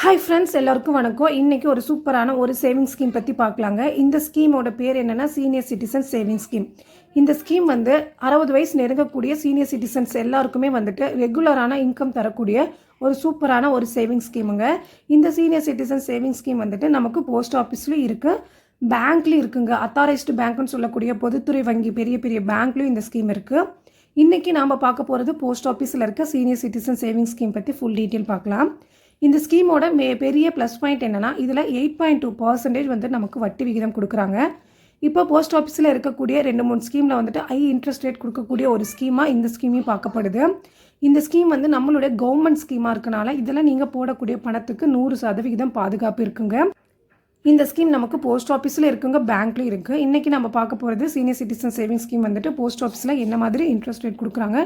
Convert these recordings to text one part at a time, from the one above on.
Hi friends எல்லாருக்கும் வணக்கம். இன்றைக்கி ஒரு சூப்பரான ஒரு சேவிங் ஸ்கீம் பற்றி பார்க்கலாங்க. இந்த ஸ்கீமோட பேர் என்னென்னா சீனியர் சிட்டிசன் சேவிங் ஸ்கீம் இந்த ஸ்கீம் வந்து அறுபது வயசு நெருங்கக்கூடிய சீனியர் சிட்டிசன்ஸ் எல்லாருக்குமே வந்துட்டு ரெகுலரான இன்கம் தரக்கூடிய ஒரு சூப்பரான ஒரு சேவிங் ஸ்கீமுங்க இந்த சீனியர் சிட்டிசன் சேவிங் ஸ்கீம் வந்துட்டு நமக்கு போஸ்ட் ஆஃபீஸ்லையும் இருக்குது பேங்க்லேயும் இருக்குங்க. அத்தாரைஸ்டு பேங்க்னு சொல்லக்கூடிய பொதுத்துறை வங்கி பெரிய பெரிய பேங்க்லேயும் இந்த ஸ்கீம் இருக்குது இன்றைக்கி நாம் பார்க்க போகிறது போஸ்ட் ஆஃபீஸில் இருக்க சீனியர் சிட்டிசன் சேவிங் ஸ்கீம் பற்றி ஃபுல் டீட்டெயில் பார்க்கலாம். இந்த ஸ்கீமோட மே பெரிய ப்ளஸ் பாயிண்ட் என்னென்னா இதில் எயிட் பாயிண்ட் டூ பர்சன்டேஜ் வந்து நமக்கு வட்டி விகிதம் கொடுக்குறாங்க. இப்போ போஸ்ட் ஆஃபீஸில் இருக்கக்கூடிய ரெண்டு மூணு ஸ்கீமில் வந்துட்டு ஹை இன்ட்ரெஸ்ட் ரேட் கொடுக்கக்கூடிய ஒரு ஸ்கீமாக இந்த ஸ்கீமையும் பார்க்கப்படுது. இந்த ஸ்கீம் வந்து நம்மளுடைய கவர்மெண்ட் ஸ்கீமாக இருக்கனால இதில் நீங்கள் போடக்கூடிய பணத்துக்கு நூறு சதவிகிதம் பாதுகாப்பு இருக்குங்க. இந்த ஸ்கீம் நமக்கு போஸ்ட் ஆஃபீஸில் இருக்குங்க பேங்க்லேயும் இருக்குது இன்றைக்கி நம்ம பார்க்க போகிறது சீனியர் சிட்டிசன் சேவிங் ஸ்கீம் வந்துட்டு போஸ்ட் ஆஃபீஸில் என்ன மாதிரி இன்ட்ரெஸ்ட் ரேட் கொடுக்குறாங்க?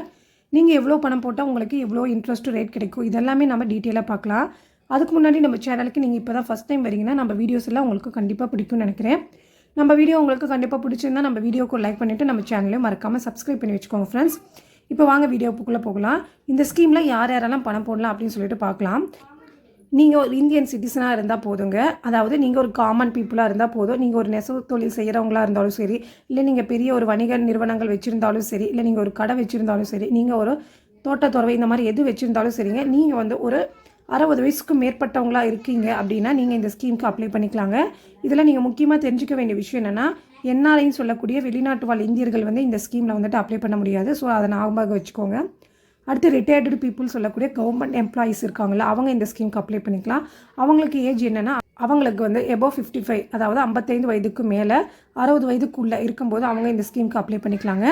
நீங்கள் எவ்வளோ பணம் போட்டால் உங்களுக்கு எவ்வளோ இன்ட்ரெஸ்ட் ரேட் கிடைக்கும்? இதெல்லாமே நம்ம டீட்டெயிலாக பார்க்கலாம். அதுக்கு முன்னாடி நம்ம சேனலுக்கு நீங்கள் இப்போ தான் ஃபஸ்ட் டைம் வரீங்கன்னா நம்ம வீடியோஸ் எல்லாம் உங்களுக்கு கண்டிப்பாக பிடிக்கும்னு நினைக்கிறேன். நம்ம வீடியோ உங்களுக்கு கண்டிப்பாக பிடிச்சிருந்தா நம்ம வீடியோக்கு லைக் பண்ணிவிட்டு நம்ம சேனலையும் மறக்காமல் சப்ஸ்கிரைப் பண்ணி வச்சுக்கோங்க ஃப்ரெண்ட்ஸ் இப்போ வாங்க வீடியோக்குள்ளே போகலாம். இந்த ஸ்கீமில் யார் யாரெல்லாம் பணம் போடலாம் அப்படின்னு சொல்லிட்டு பார்க்கலாம். நீங்கள் ஒரு இந்தியன் சிட்டிசனாக இருந்தால் போதுங்க. அதாவது நீங்கள் ஒரு காமன் பீப்புளாக இருந்தால் போதும். நீங்கள் ஒரு நெசவு தொழில் செய்கிறவங்களா இருந்தாலும் சரி இல்லை நீங்கள் பெரிய ஒரு வணிக நிறுவனங்கள் வச்சுருந்தாலும் சரி இல்லை நீங்கள் ஒரு கடை வச்சுருந்தாலும் சரி நீங்கள் ஒரு தோட்டத்துறவை இந்த மாதிரி எது வச்சுருந்தாலும் சரிங்க. நீங்கள் வந்து ஒரு அறுபது வயசுக்கு மேற்பட்டவங்களாக இருக்கீங்க அப்படின்னா நீங்கள் இந்த ஸ்கீமுக்கு அப்ளை பண்ணிக்கலாங்க. இதில் நீங்கள் முக்கியமாக தெரிஞ்சுக்க வேண்டிய விஷயம் என்னென்னா என்ஆர்ஐன்னு சொல்லக்கூடிய வெளிநாட்டு வாழ் இந்தியர்கள் வந்து இந்த ஸ்கீமில் வந்துட்டு அப்ளை பண்ண முடியாது. ஸோ அதை ஞாபகம் வச்சுக்கோங்க. அடுத்து ரிட்டையர்டு பீப்புள் சொல்லக்கூடிய கவர்மெண்ட் எம்ப்ளாயீஸ் இருக்காங்களா அவங்க இந்த ஸ்கீமுக்கு அப்ளை பண்ணிக்கலாம். அவங்களுக்கு ஏஜ் என்னென்னா அவங்களுக்கு வந்து எபோ ஃபிஃப்டி ஃபைவ் அதாவது ஐம்பத்தைந்து வயதுக்கு மேலே அறுபது வயதுக்குள்ளே இருக்கும்போது அவங்க இந்த ஸ்கீமுக்கு அப்ளை பண்ணிக்கலாங்க.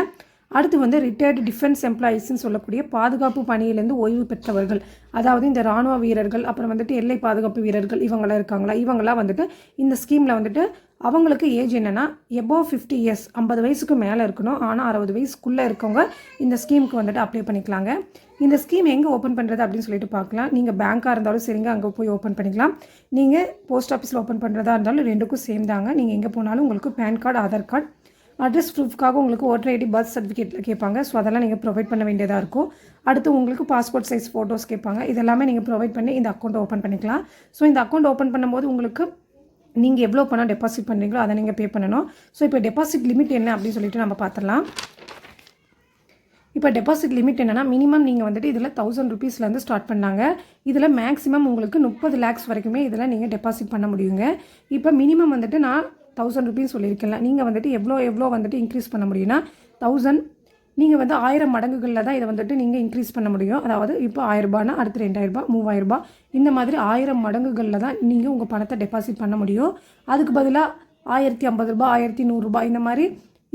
அடுத்து வந்து ரிட்டையர்டு டிஃபென்ஸ் எம்ப்ளாயீஸ்னு சொல்லக்கூடிய பாதுகாப்பு பணியிலேருந்து ஓய்வு பெற்றவர்கள் அதாவது இந்த ராணுவ வீரர்கள் அப்புறம் வந்துட்டு எல்லை பாதுகாப்பு வீரர்கள் இவங்களாம் இருக்காங்களா? இவங்களாம் வந்துட்டு இந்த ஸ்கீமில் வந்துட்டு அவங்களுக்கு ஏஜ் என்னென்னா எபோவ் ஃபிஃப்டி இயர்ஸ் ஐம்பது வயசுக்கு மேலே இருக்கணும். ஆனால் அறுபது வயசுக்குள்ளே இருக்கவங்க இந்த ஸ்கீமுக்கு வந்துட்டு அப்ளை பண்ணிக்கலாங்க. இந்த ஸ்கீம் எங்கே ஓப்பன் பண்ணுறது அப்படின்னு சொல்லிட்டு பார்க்கலாம். நீங்கள் பேங்க்காக இருந்தாலும் சரிங்க அங்கே போய் ஓப்பன் பண்ணிக்கலாம். நீங்கள் போஸ்ட் ஆஃபீஸில் ஓப்பன் பண்ணுறதா இருந்தாலும் ரெண்டுக்கும் சேம் தாங்க. நீங்கள் எங்கே போனாலும் உங்களுக்கு PAN card Aadhaar card address ப்ரூஃப்காக உங்களுக்கு ஓட்டர் ஐடி பர்த் சர்டிஃபிகேட்டில் கேட்பாங்க. ஸோ அதெல்லாம் நீங்கள் ப்ரொவைட் பண்ண வேண்டியதாக இருக்கும். அடுத்து உங்களுக்கு பாஸ்போர்ட் சைஸ் ஃபோட்டோஸ் கேட்பாங்க. இதெல்லாமே நீங்கள் ப்ரொவைட் பண்ணி இந்த அக்கௌண்ட் ஓப்பன் பண்ணிக்கலாம். ஸோ இந்த அக்கௌண்ட் ஓப்பன் பண்ணும்போது உங்களுக்கு நீங்கள் எவ்வளோ பணம் டெபாசிட் பண்ணுறீங்களோ அதை நீங்கள் பே பண்ணணும். ஸோ இப்போ டெபாசிட் லிமிட் என்ன அப்படின்னு சொல்லிட்டு நம்ம பார்த்துடலாம். இப்போ டெபாசிட் லிமிட் என்னென்னா மினிமம் நீங்கள் வந்துட்டு இதில் தௌசண்ட் ருபீஸ்லேருந்து ஸ்டார்ட் பண்ணாங்க. இதில் மேக்ஸிமம் உங்களுக்கு முப்பது லேக்ஸ் வரைக்குமே இதில் நீங்கள் டெபாசிட் பண்ண முடியுங்க. இப்போ மினிமம் வந்துட்டு நான் தௌசண்ட் ருபீஸ் சொல்லியிருக்கேன்ல நீங்கள் வந்துட்டு எவ்வளோ எவ்வளோ வந்துட்டு இன்க்ரீஸ் பண்ண முடியும்னா தௌசண்ட் நீங்கள் வந்து ஆயிரம் மடங்குகளில் தான் இதை வந்துட்டு நீங்கள் இன்க்ரீஸ் பண்ண முடியும். அதாவது இப்போ ஆயிரரூபானா அடுத்து ரெண்டாயிரரூபா மூவாயிரரூபா இந்த மாதிரி ஆயிரம் மடங்குகளில் தான் நீங்கள் உங்கள் பணத்தை டெபாசிட் பண்ண முடியும். அதுக்கு பதிலாக ஆயிரத்தி ஐம்பது ரூபா ஆயிரத்தி நூறுரூபா இந்த மாதிரி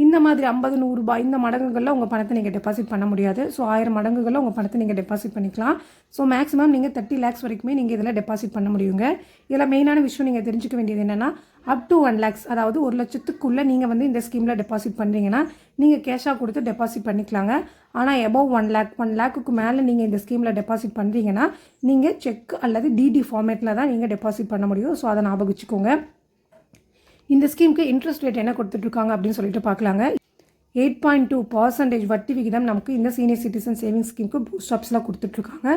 இந்த மாதிரி ஐம்பது நூறுரூபா இந்த மடங்குகளில் உங்கள் பணத்தை நீங்கள் டெபாசிட் பண்ண முடியாது. ஸோ ஆயிரம் மடங்குகளில் உங்கள் பணத்தை நீங்கள் டெபாசிட் பண்ணிக்கலாம். ஸோ மேக்ஸிமம் நீங்கள் தேர்ட்டி லேக்ஸ் வரைக்குமே நீங்கள் இதில் டெபாசிட் பண்ண முடியுங்க. இதில் மெயினான விஷயம் நீங்கள் தெரிஞ்சுக்க வேண்டியது என்னென்னா அப் டு ஒன் லேக்ஸ் அதாவது ஒரு லட்சத்துக்குள்ளே நீங்கள் வந்து இந்த ஸ்கீமில் டெபாசிட் பண்ணுறீங்கன்னா நீங்கள் கேஷாக கொடுத்து டெபாசிட் பண்ணிக்கலாங்க. ஆனால் எபோவ் ஒன் லேக் ஒன் லேக்குக்கு மேலே நீங்கள் இந்த ஸ்கீமில் டெபாசிட் பண்ணுறீங்கன்னா நீங்கள் செக் அல்லது டிடி ஃபார்மேட்டில் தான் நீங்கள் டெபாசிட் பண்ண முடியும். ஸோ அதை ஞாபகம் வச்சுக்கோங்க இந்த ஸ்கீமுக்கு இன்ட்ரெஸ்ட் ரேட் என்ன கொடுத்துட்ருக்காங்க அப்படின்னு சொல்லிட்டு பார்க்கலாங்க. எயிட் பாயிண்ட் டூ பர்சன்டேஜ் வட்டி விகிதம் நமக்கு இந்த சீனியர் சிட்டிசன் சேவிங்ஸ் ஸ்கீமுக்கு போஸ்ட் ஆப்ஸில் கொடுத்துட்ருக்காங்க.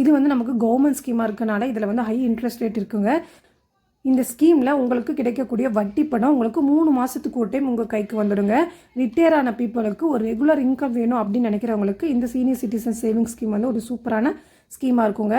இது வந்து நமக்கு கவர்மெண்ட் ஸ்கீமாக இருக்கனால இதில் வந்து ஹை இன்ட்ரெஸ்ட் ரேட் இருக்குங்க. இந்த ஸ்கீமில் உங்களுக்கு கிடைக்கக்கூடிய வட்டி பணம் உங்களுக்கு மூணு மாதத்துக்கு ஒரு டைம் உங்கள் கைக்கு வந்துடுங்க. ரிட்டையர் ஆன பீப்புளுக்கு ஒரு ரெகுலர் இன்கம் வேணும் அப்படின்னு நினைக்கிறவங்களுக்கு இந்த சீனியர் சிட்டிசன் சேவிங்ஸ் ஸ்கீம் வந்து ஒரு சூப்பரான ஸ்கீமாக இருக்குங்க.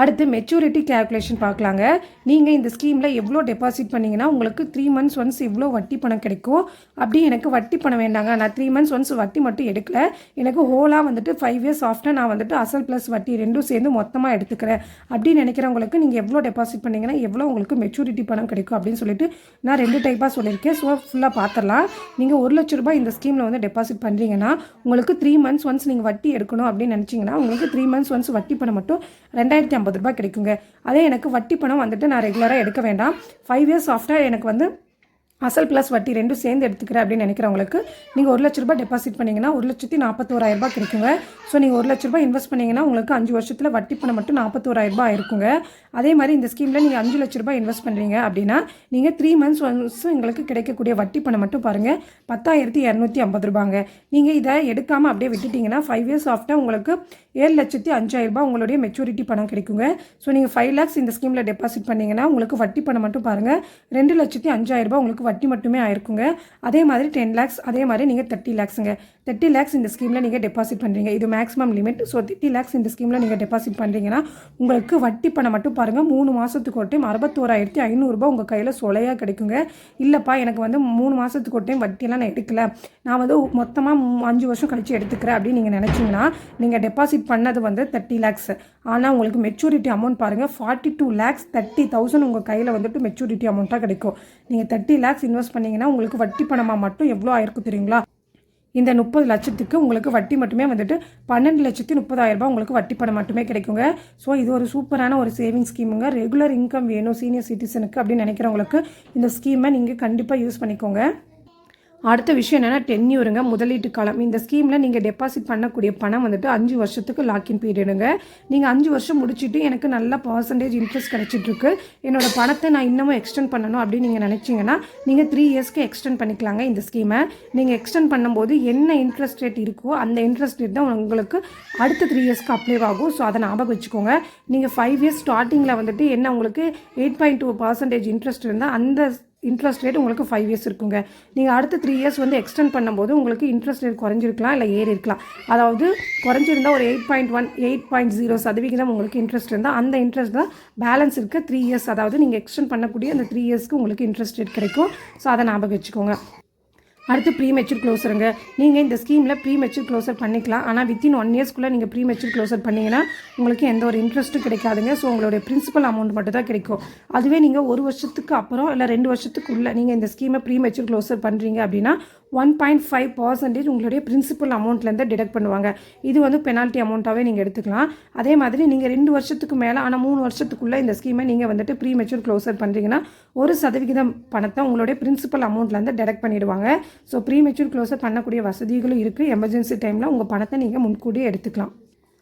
அடுத்து மெச்சூரிட்டி கேல்குலேஷன் பார்க்கலாங்க. நீங்கள் இந்த ஸ்கீமில் எவ்வளோ டெபாசிட் பண்ணிங்கன்னா உங்களுக்கு த்ரீ மந்த்ஸ் ஒன்ஸ் இவ்வளோ வட்டி பணம் கிடைக்கும். அப்படி எனக்கு வட்டி பணம் வேண்டாங்க. நான் த்ரீ மந்த்ஸ் ஒன்ஸ் வட்டி மட்டும் எடுக்கல. எனக்கு ஹோலாக வந்துட்டு ஃபைவ் இயர்ஸ் ஆஃப்டர் நான் வந்துட்டு அசல் ப்ளஸ் வட்டி ரெண்டும் சேர்ந்து மொத்தமாக எடுத்துக்கிறேன். அப்படின்னு நினைக்கிறவங்களுக்கு நீங்கள் எவ்வளோ டெபாசிட் பண்ணிங்கன்னா எவ்வளோ உங்களுக்கு மெச்சூரிட்டி பணம் கிடைக்கும் அப்படின்னு சொல்லிட்டு நான் ரெண்டு டைப்பாக சொல்லியிருக்கேன். ஸோ ஃபுல்லாக பார்த்துடலாம் நீங்கள் ஒரு லட்ச ரூபாய் இந்த ஸ்கீமில் வந்து டெபாசிட் பண்ணுறீங்கன்னா உங்களுக்கு த்ரீ மந்த்ஸ் ஒன்ஸ் நீங்கள் வட்டி எடுக்கணும் அப்படின்னு நினச்சிங்கன்னா உங்களுக்கு த்ரீ மந்த்ஸ் ஒன்ஸ் வட்டி பணம் மட்டும் ரெண்டாயிரத்தி ஐம்பது ரூபாய் கிடைக்குங்க. அதே எனக்கு வட்டி பணம் வந்துட்டு நான் ரெகுலராக எடுக்க வேண்டாம். ஃபைவ் இயர்ஸ் ஆஃப்டர் எனக்கு வந்து அசல் ப்ளஸ் வட்டி ரெண்டும் சேர்ந்து எடுத்துக்கிறேன் அப்படின்னு நினைக்கிறவங்களுக்கு நீங்கள் ஒரு லட்ச ரூபாய் டெபாசிட் பண்ணிங்கன்னா ஒரு லட்சத்தி நாற்பத்தோராயிரரூபா கிடைக்குங்க. ஸோ நீங்கள் ஒரு லட்ச ரூபாய் இன்வெஸ்ட் பண்ணிங்கன்னா உங்களுக்கு அஞ்சு வருஷத்தில் வட்டி பணம் மட்டும் நாற்பத்தோராயிரரூபா இருக்குங்க அதே மாதிரி இந்த ஸ்கீமில் நீங்கள் அஞ்சு லட்ச ரூபாய் இன்வெஸ்ட் பண்ணுறீங்க அப்படின்னா நீங்கள் த்ரீ மந்த்ஸ் ஒன்ஸ் உங்களுக்கு கிடைக்கக்கூடிய வட்டி பணம் மட்டும் பாருங்கள் பத்தாயிரத்தி இரநூத்தி ஐம்பது ரூபாங்க. நீங்கள் இதை எடுக்காமல் அப்படியே விட்டுட்டிங்கன்னா ஃபைவ் இயர்ஸ் ஆஃப்டர் உங்களுக்கு ஏழு லட்சத்தி அஞ்சாயிரரூபா உங்களுடைய மெச்சூரிட்டி பணம் கிடைக்குங்க. ஸோ நீங்கள் ஃபைவ் லேக்ஸ் இந்த ஸ்கீமில் டெபாசிட் பண்ணிங்கன்னா உங்களுக்கு வட்டி பணம் மட்டும் பாருங்கள் ரெண்டு லட்சத்தி அஞ்சாயிரரூபா உங்களுக்கு வட்டி மட்டுமே ஆயிருக்குங்க. அதே மாதிரி டென் லேக்ஸ் அதே மாதிரி நீங்கள் தேர்ட்டி லேக்ஸுங்க தேர்ட்டி லேக்ஸ் இந்த ஸ்கீமில் நீங்கள் டெபாசிட் பண்ணுறீங்க இது maximum limit so thirty lakhs இந்த ஸ்கீமில் நீங்கள் டெபாசிட் பண்ணுறீங்கன்னா உங்களுக்கு வட்டி பணம் மட்டும் பாருங்கள் மூணு மாதத்துக்கு ஒரு டைம் அறுபத்தோராயிரத்தி ஐநூறுரூபா உங்கள் கையில் சொலையாக கிடைக்குங்க. இல்லைப்பா எனக்கு வந்து மூணு மாதத்துக்கு ஒரு டைம் வட்டியெல்லாம் நான் எடுக்கல. நான் வந்து மொத்தமாக அஞ்சு வருஷம் கழித்து எடுத்துக்கிறேன் அப்படின்னு நீங்கள் நினச்சிங்கன்னா நீங்கள் டெபாசிட் பண்ணது வந்து தேர்ட்டி லேக்ஸ் ஆனால் உங்களுக்கு மெச்சூரிட்டி அமௌண்ட் பாருங்கள் forty two lakhs thirty thousand உங்கள் கையில் வந்துட்டு மெச்சூரிட்டி அமௌண்ட்டாக கிடைக்கும். நீங்கள் தேர்ட்டி லேக்ஸ் இன்வெஸ்ட் பண்ணீங்கன்னா உங்களுக்கு வட்டி பணமாக மட்டும் எவ்வளோ ஆயிருக்கும் தெரியுங்களா? இந்த முப்பது லட்சத்துக்கு உங்களுக்கு வட்டி மட்டுமே வந்துட்டு பன்னெண்டு லட்சத்தி முப்பதாயிரம் ரூபாய் உங்களுக்கு வட்டி பணம் மட்டுமே கிடைக்குங்க. ஸோ இது ஒரு சூப்பரான ஒரு சேவிங் ஸ்கீமுங்க ரெகுலர் இன்கம் வேணும் சீனியர் சிட்டிசனுக்கு அப்படின்னு நினைக்கிறவங்களுக்கு இந்த ஸ்கீமை நீங்கள் கண்டிப்பாக யூஸ் பண்ணிக்கோங்க. அடுத்த விஷயம் என்னென்னா டென்யூருங்க முதலீட்டு காலம். இந்த ஸ்கீமில் நீங்கள் டெபாசிட் பண்ணக்கூடிய பணம் வந்துட்டு அஞ்சு வருஷத்துக்கு லாக்இன் பீரியடுங்க நீங்கள் அஞ்சு வருஷம் முடிச்சுட்டு எனக்கு நல்ல பர்சன்டேஜ் இன்ட்ரெஸ்ட் கிடச்சிட்ருக்கு. என்னோட பணத்தை நான் இன்னமும் எக்ஸ்டெண்ட் பண்ணணும் அப்படின்னு நீங்கள் நினச்சிங்கன்னா நீங்கள் த்ரீ இயர்ஸ்க்கு எக்ஸ்டெண்ட் பண்ணிக்கலாங்க இந்த ஸ்கீமை நீங்கள் எக்ஸ்டெண்ட் பண்ணும்போது என்ன இன்ட்ரெஸ்ட் ரேட் இருக்கோ அந்த இன்ட்ரெஸ்ட் ரேட் தான் உங்களுக்கு அடுத்த த்ரீ இயர்ஸ்க்கு அப்ளை ஆகும். ஸோ அதை ஞாபகம் வச்சுக்கோங்க. நீங்கள் ஃபைவ் இயர்ஸ் ஸ்டார்டிங்கில் வந்துட்டு என்ன உங்களுக்கு eight point two percentage interest இருந்தால் அந்த இன்ட்ரெஸ்ட் ரேட் உங்களுக்கு ஃபைவ் இயர்ஸ் இருக்குங்க. நீங்கள் அடுத்த த்ரீ இயர்ஸ் வந்து எக்ஸ்டெண்ட் பண்ணும்போது உங்களுக்கு இன்ட்ரெஸ்ட் ரேட் குறைஞ்சிருக்கலாம் இல்லை ஏறி இருக்கலாம். அதாவது குறைஞ்சிருந்தால் ஒரு eight point one eight point zero சதவிகிதம் உங்களுக்கு இன்ட்ரெஸ்ட் இருந்தால் அந்த இன்ட்ரெஸ்ட் தான் பேலன்ஸ் இருக்க. த்ரீ இயர்ஸ் அதாவது நீங்கள் எக்ஸ்டெண்ட் பண்ணக்கூடிய அந்த த்ரீ இயர்ஸ்க்கு உங்களுக்கு இன்ட்ரெஸ்ட் ரேட் கிடைக்கும். ஸோ அதை ஞாபகம் வச்சுக்கோங்க. அடுத்து ப்ரீ மெச்சூர் க்ளோசருங்க நீங்கள் இந்த ஸ்கீமில் ப்ரீ மெச்சூர் க்ளோசர் பண்ணிக்கலாம். ஆனால் வித்தின் ஒன் இயர்ஸ்க்குள்ளே நீங்கள் ப்ரீ மெச்சூர் க்ளோசர் பண்ணிங்கன்னா உங்களுக்கு எந்த ஒரு இன்ட்ரெஸ்ட்டும் கிடைக்காதுங்க. ஸோ உங்களுடைய பிரின்சிபல் அமௌண்ட் மட்டும் தான் கிடைக்கும். அதுவே நீங்கள் ஒரு வருஷத்துக்கு அப்புறம் இல்லை ரெண்டு வருஷத்துக்குள்ளே நீங்கள் இந்த ஸ்கீமை ப்ரீ மெச்சூர் க்ளோசர் பண்ணுறீங்க அப்படின்னா ஒன் பாயிண்ட் ஃபைவ் பர்சன்டேஜ் உங்களுடைய பிரின்சிபல் அமௌண்ட்லேருந்து டிடெக்ட் பண்ணுவாங்க. இது வந்து பெனால்ட்டி அமௌண்ட்டாகவே நீங்கள் எடுத்துக்கலாம். அதே மாதிரி நீங்கள் ரெண்டு வருஷத்துக்கு மேலே ஆனால் மூணு வருஷத்துக்குள்ளே இந்த ஸ்கீமை நீங்கள் வந்துட்டு ப்ரீ மெச்சூர் க்ளோசர் பண்ணுறீங்கன்னா ஒரு சதவிகிதம் பணத்தை உங்களுடைய பிரின்சிபல் அமௌண்ட்லேருந்து டெடக்ட் பண்ணிடுவாங்க. ஸோ ப்ரீ மெச்சூர் க்ளோசர் பண்ணக்கூடிய வசதிகளும் இருக்குது எமர்ஜென்சி டைமில் உங்கள் பணத்தை நீங்கள் முன்கூட்டியே எடுத்துக்கலாம்.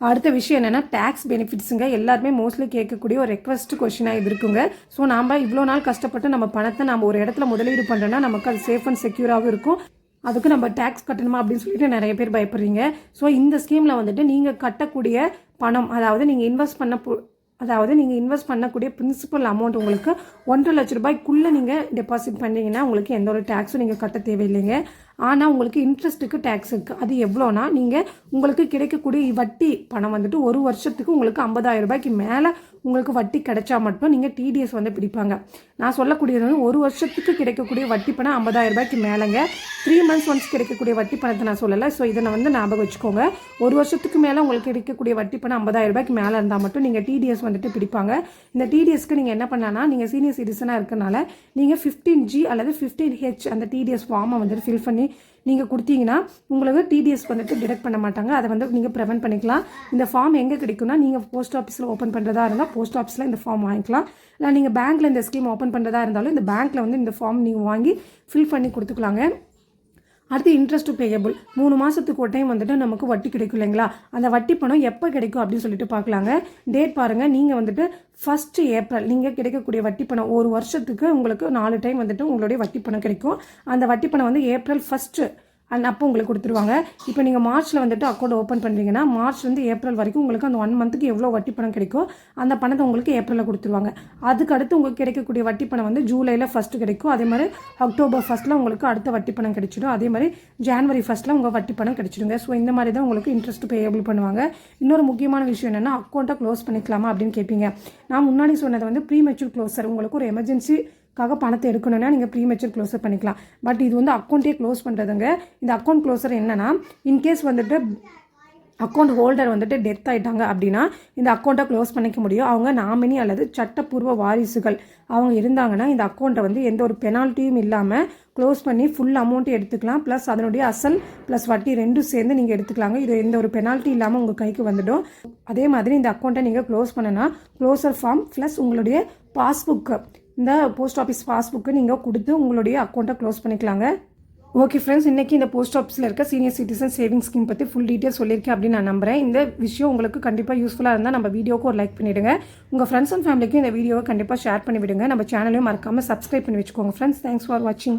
அடுத்த விஷயம் என்னென்னா டேக்ஸ் பெனிஃபிட்ஸுங்க எல்லாருமே மோஸ்ட்லி கேட்கக்கூடிய ஒரு ரெக்வஸ்ட் கொஷினாக இது இருக்குங்க. ஸோ நாம் இவ்வளோ நாள் கஷ்டப்பட்டு நம்ம பணத்தை நம்ம ஒரு இடத்துல முதலீடு பண்ணுறோன்னா நமக்கு அது சேஃப் அண்ட் செக்யூராகவும் இருக்கும். அதுக்கு நம்ம டேக்ஸ் கட்டணுமா அப்படின்னு சொல்லிட்டு நிறைய பேர் பயப்படுறீங்க. ஸோ இந்த ஸ்கீமில் வந்துட்டு நீங்கள் கட்டக்கூடிய பணம் அதாவது நீங்கள் இன்வெஸ்ட் பண்ண பு- அதாவது நீங்கள் இன்வெஸ்ட் பண்ணக்கூடிய பிரின்சிபல் அமௌண்ட் உங்களுக்கு ஒன்றரை லட்ச ரூபாய்க்குள்ளே நீங்கள் டெபாசிட் பண்ணீங்கன்னா உங்களுக்கு எந்த ஒரு டேக்ஸும் நீங்கள் கட்ட தேவையில்லைங்க. ஆனால் உங்களுக்கு இன்ட்ரெஸ்ட்டுக்கு டேக்ஸ் இருக்குது அது எவ்வளோனா நீங்கள் உங்களுக்கு கிடைக்கக்கூடிய வட்டி பணம் வந்துட்டு ஒரு வருஷத்துக்கு உங்களுக்கு ஐம்பதாயிரம் ரூபாய்க்கு மேலே உங்களுக்கு வட்டி கிடைச்சா மட்டும் நீங்கள் டிடிஎஸ் வந்து பிடிப்பாங்க. நான் சொல்லக்கூடியது வந்து ஒரு வருஷத்துக்கு கிடைக்கக்கூடிய வட்டி பணம் ஐம்பதாயிரம் ரூபாய்க்கு மேலேங்க. த்ரீ மந்த்ஸ் ஒன்ஸ் கிடைக்கக்கூடிய வட்டி பணத்தை நான் சொல்லலை. ஸோ இதை நான் வந்து ஞாபகம் வச்சுக்கோங்க. ஒரு வருஷத்துக்கு மேலே உங்களுக்கு கிடைக்கக்கூடிய வட்டி பணம் ஐம்பதாயிரம் ரூபாய்க்கு மேலே இருந்தால் மட்டும் நீங்கள் டிடிஎஸ் வந்துட்டு பிடிப்பாங்க. இந்த டிடிஎஸ்க்கு நீங்கள் என்ன பண்ணலாம்னா நீங்கள் சீனியர் சிட்டிசனாக இருக்கனால நீங்கள் ஃபிஃப்டீன் ஜி அல்லது ஃபிஃப்டீன் ஹெச் அந்த டிடிஎஸ் ஃபார்மை வந்துட்டு ஃபில் பண்ணி நீங்கள் கொடுத்தீங்கன்னா உங்களுக்கு டிடிஎஸ் வந்துட்டு டிடெக்ட் பண்ண மாட்டாங்க. அதை வந்து நீங்கள் ப்ரிவெண்ட் பண்ணிக்கலாம். இந்த ஃபார்ம் எங்கே கிடைக்கும்னா நீங்கள் போஸ்ட் ஆஃபீஸில் ஓப்பன் பண்ணுறதா இருந்தால் போஸ்ட் ஆஃபீஸில் இந்த ஃபார்ம் வாங்கிக்கலாம். இல்லை நீங்கள் பேங்க்கில் இந்த ஸ்கீம் ஓப்பன் பண்ணுறதா இருந்தாலும் இந்த பேங்க்கில் வந்து இந்த ஃபார்ம் நீங்கள் வாங்கி ஃபில் பண்ணி கொடுத்துக்கலாங்க. அடுத்து இன்ட்ரெஸ்ட் பேயபிள் மூணு மாதத்துக்கு ஒரு டைம் வந்துட்டு நமக்கு வட்டி கிடைக்கும் இல்லைங்களா? அந்த வட்டி பணம் எப்போ கிடைக்கும் அப்படின்னு சொல்லிட்டு பார்க்கலாங்க. டேட் பாருங்கள் நீங்கள் வந்துட்டு ஃபஸ்ட்டு ஏப்ரல் நீங்கள் கிடைக்கக்கூடிய வட்டி பணம் ஒரு வருஷத்துக்கு உங்களுக்கு நாலு டைம் வந்துட்டு உங்களுடைய வட்டி பணம் கிடைக்கும். அந்த வட்டி பணம் வந்து ஏப்ரல் ஃபஸ்ட்டு அண்ட் அப்போ உங்களுக்கு கொடுத்துருவாங்க. இப்போ நீங்கள் மார்ச்சில் வந்துட்டு அக்கௌண்ட் ஓப்பன் பண்ணுறீங்கன்னா மார்ச்லேருந்து ஏப்ரல் வரைக்கும் உங்களுக்கு அந்த ஒன் மந்த்துக்கு எவ்வளோ வட்டி பணம் கிடைக்கும் அந்த பணத்தை உங்களுக்கு ஏப்ரலில் கொடுத்துருவாங்க. அதுக்கு அடுத்து உங்களுக்கு கிடைக்கக்கூடிய வட்டி பணம் வந்து ஜூலையில் ஃபஸ்ட்டு கிடைக்கும். அதே மாதிரி அக்டோபர் ஃபஸ்ட்டில் உங்களுக்கு அடுத்த வட்டி பணம் கிடைச்சிடும். அதே மாதிரி ஜான்வரி ஃபஸ்ட்டில் உங்கள் வட்டி பணம் கிடைச்சிடுங்க. ஸோ இந்த மாதிரி தான் உங்களுக்கு இன்ட்ரெஸ்ட் பேயபிள் பண்ணுவாங்க. இன்னொரு முக்கியமான விஷயம் என்னென்னா அக்கௌண்ட்டை க்ளோஸ் பண்ணிக்கலாமா அப்படின்னு கேட்பீங்க நான் முன்னாடி சொன்னது வந்து ப்ரீ மெச்சூர் க்ளோசர் உங்களுக்கு ஒரு எமர்ஜென்சி காக பணத்தை எடுக்கணும்னா நீங்கள் ப்ரீ மெச்சூர் பண்ணிக்கலாம். பட் இது வந்து அக்கௌண்ட்டே க்ளோஸ் பண்ணுறதுங்க இந்த அக்கௌண்ட் க்ளோஸர் என்னன்னா இன்கேஸ் வந்துட்டு அக்கௌண்ட் ஹோல்டர் வந்துட்டு டெத் ஆகிட்டாங்க அப்படின்னா இந்த அக்கௌண்ட்டை க்ளோஸ் பண்ணிக்க முடியும். அவங்க நாமினி அல்லது சட்டப்பூர்வ வாரிசுகள். அவங்க இருந்தாங்கன்னா இந்த அக்கௌண்ட்டை வந்து எந்த ஒரு பெனால்ட்டியும் இல்லாமல் க்ளோஸ் பண்ணி ஃபுல் அமௌண்ட்டு எடுத்துக்கலாம். ப்ளஸ் அதனுடைய அசல் ப்ளஸ் வட்டி ரெண்டும் சேர்ந்து நீங்கள் எடுத்துக்கலாங்க. இது எந்த ஒரு பெனால்ட்டி இல்லாமல் உங்கள் கைக்கு வந்துடும். அதே மாதிரி இந்த அக்கௌண்ட்டை நீங்கள் க்ளோஸ் பண்ணனா க்ளோசர் ஃபார்ம் ப்ளஸ் உங்களுடைய பாஸ்புக்கு இந்த போஸ்ட் ஆஃபீஸ் பாஸ்புக்கு நீங்கள் கொடுத்து உங்களுடைய அக்கௌண்ட்டை க்ளோஸ் பண்ணிக்கலாங்க. ஓகே ஃப்ரெண்ட்ஸ் இன்றைக்கி இந்த போஸ்ட் ஆஃபீஸில் இருக்க சீனியர் சிட்டிசன் சேவிங் ஸ்கீம் பற்றி ஃபுல் டீட்டெயில் சொல்லியிருக்கேன் அப்படின்னு நான் நம்புறேன். இந்த விஷயம் உங்களுக்கு கண்டிப்பாக யூஸ்ஃபுல்லாக இருந்தால் நம்ம வீடியோக்கு ஒரு லைக் பண்ணிவிடுங்க உங்கள் ஃப்ரெண்ட்ஸ் அண்ட் ஃபேமிலிக்கும் இந்த வீடியோவை கண்டிப்பாக ஷேர் பண்ணிவிடுங்க. நம்ம சேனலையும் மறக்காமல் சப்ஸ்கிரைப் பண்ணி வச்சுக்கோங்க. ஃப்ரெண்ட்ஸ் தேங்க்ஸ் ஃபார் வாட்சிங்